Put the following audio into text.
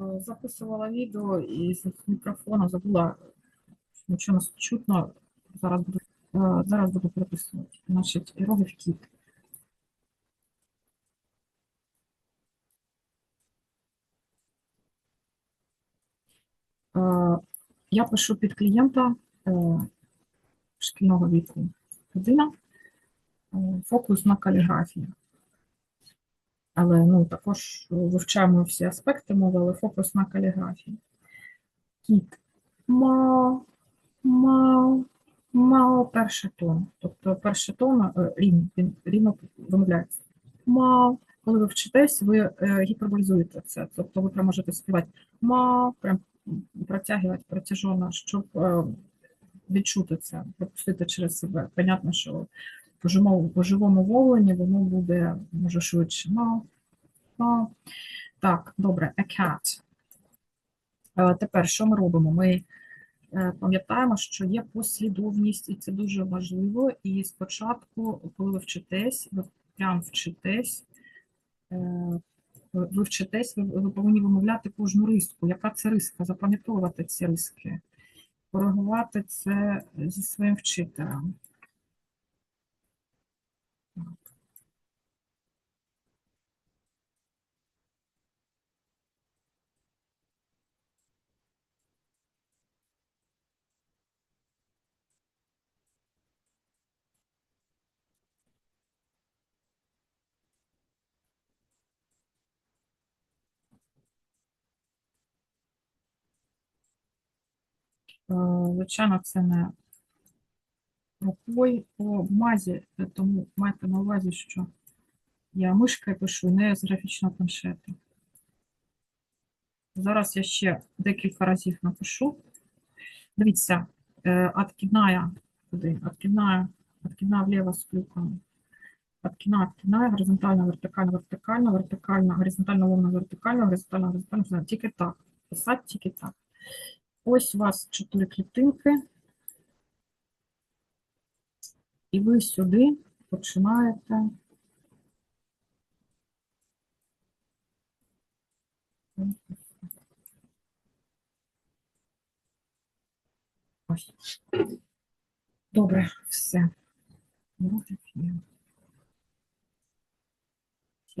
Е, Записувала відео і з мікрофона забула, нічого не чутно. Зараз буду, е, зараз буду переписувати. Значить, іерогліф кіт. Е, Я пишу під клієнта е, шкільного віку людина, е, фокус на каліграфії. Але ну, також вивчаємо всі аспекти мови, але фокус на каліграфії. Кіт. Ма, ма, ма, перший тон. Тобто перший тон е, рівно, він рівно вимовляється. Ма. Коли ви вчитесь, ви е, гіперболізуєте це. Тобто ви прямо можете співати ма, прям протягувати протяжно, щоб е, відчути це, пропустити через себе. Понятно, що по живому, по живому мовленні воно буде може швидше. Ма, ма. Так, добре, a cat. Е, Тепер що ми робимо? Ми е, пам'ятаємо, що є послідовність, і це дуже важливо. І спочатку, коли ви вчитесь, ви прям вчитесь, е, ви вчитесь, ви, ви повинні вимовляти кожну риску. Яка це риска? Запам'ятовувати ці риски, коригувати це зі своїм вчителем. Звичайно, це не рукою по мазі, е, тому майте на увазі, що я мишкою пишу, не з графічного планшету. Зараз я ще декілька разів напишу. Дивіться, е, откидная, куди? Откидная, откидная влево з клюком. Откидная, откидная, горизонтально, вертикально, вертикально, вертикально, горизонтально, ломно, вертикально, горизонтально, горизонтально, тільки так. Писати тільки так. Ось у вас чотири клітинки. І ви сюди починаєте Ось. Добре, все. Є.